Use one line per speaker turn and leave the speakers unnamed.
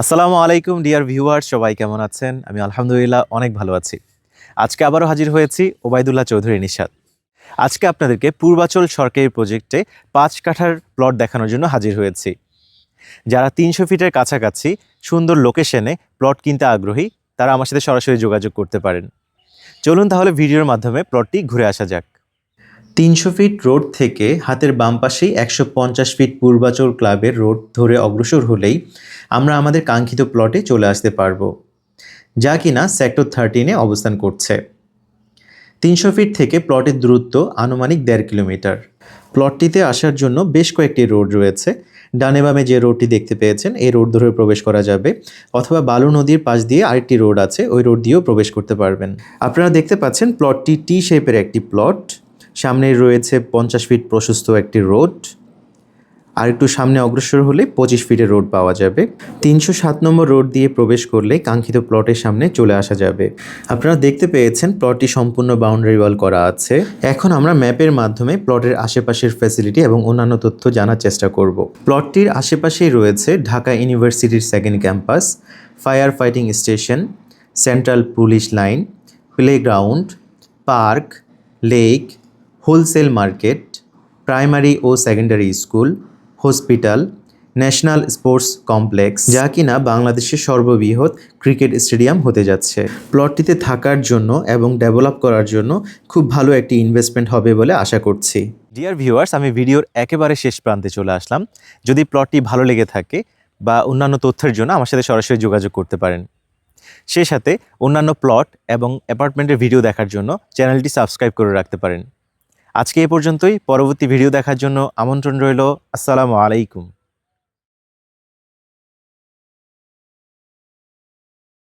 আসসালামু আলাইকুম, dear viewer সবাই কেমন আছেন? আমি আলহামদুলিল্লাহ অনেক ভালো আছি। আজকে আবারও হাজির হয়েছি ওবায়দুল্লাহ চৌধুরী নিশাদ আজকে আপনাদেরকে পূর্বাচল সরকারি প্রজেক্টে পাঁচ কাঠার প্লট দেখানোর জন্য হাজির হয়েছি। যারা তিনশো ফিটের কাছাকাছি সুন্দর লোকেশনে প্লট কিনতে আগ্রহী, তারা আমার সাথে সরাসরি যোগাযোগ করতে পারেন। চলুন তাহলে ভিডিওর মাধ্যমে প্লটটি ঘুরে আসা যাক। তিনশো ফিট রোড থেকে হাতের বাম পাশেই একশো পঞ্চাশ ফিট পূর্বাচল ক্লাবের রোড ধরে অগ্রসর হলেই আমরা আমাদের কাঙ্ক্ষিত প্লটে চলে আসতে পারব, যা কিনা সেক্টর থার্টিনে অবস্থান করছে। তিনশো ফিট থেকে প্লটের দূরত্ব আনুমানিক দেড় কিলোমিটার। প্লটটিতে আসার জন্য বেশ কয়েকটি রোড রয়েছে। ডানে বামে যে রোডটি দেখতে পেয়েছেন, এই রোড ধরে প্রবেশ করা যাবে, অথবা বালু নদীর পাশ দিয়ে আরেকটি রোড আছে, ওই রোড দিয়েও প্রবেশ করতে পারবেন। আপনারা দেখতে পাচ্ছেন, প্লটটি টি শেপের একটি প্লট। সামনে রয়েছে পঞ্চাশ ফিট প্রশস্ত একটি রোড। আর একটু সামনে অগ্রসর হলে পঁচিশ ফিটের রোড পাওয়া যাবে। তিনশো সাত নম্বর রোড দিয়ে প্রবেশ করলে কাঙ্ক্ষিত প্লটের সামনে চলে আসা যাবে। আপনারা দেখতে পেয়েছেন প্লটটি সম্পূর্ণ বাউন্ডারি ওয়াল করা আছে। এখন আমরা ম্যাপের মাধ্যমে প্লটের আশেপাশের ফ্যাসিলিটি এবং অন্যান্য তথ্য জানার চেষ্টা করব। প্লটটির আশেপাশেই রয়েছে ঢাকা ইউনিভার্সিটির second campus fire fighting station central police line playground park lake wholesale market, primary ও secondary school, hospital, national sports complex, যা কিনা বাংলাদেশের সর্ববৃহৎ ক্রিকেট স্টেডিয়াম হতে যাচ্ছে। প্লটটিতে থাকার জন্য এবং ডেভেলপ করার জন্য খুব ভালো একটি ইনভেস্টমেন্ট হবে বলে আশা করছি। ডিয়ার ভিউয়ার্স আমি ভিডিওর একেবারে শেষ প্রান্তে চলে আসলাম। যদি প্লটটি ভালো লেগে থাকে বা অন্যান্য তথ্যের জন্য আমার সাথে সরাসরি যোগাযোগ করতে পারেন। সেই সাথে অন্যান্য প্লট এবং অ্যাপার্টমেন্টের ভিডিও দেখার জন্য চ্যানেলটি সাবস্ক্রাইব করে রাখতে পারেন। আজকে এ পর্যন্তই। পরবর্তী ভিডিও দেখার জন্য আমন্ত্রণ রইল। আসসালামু আলাইকুম।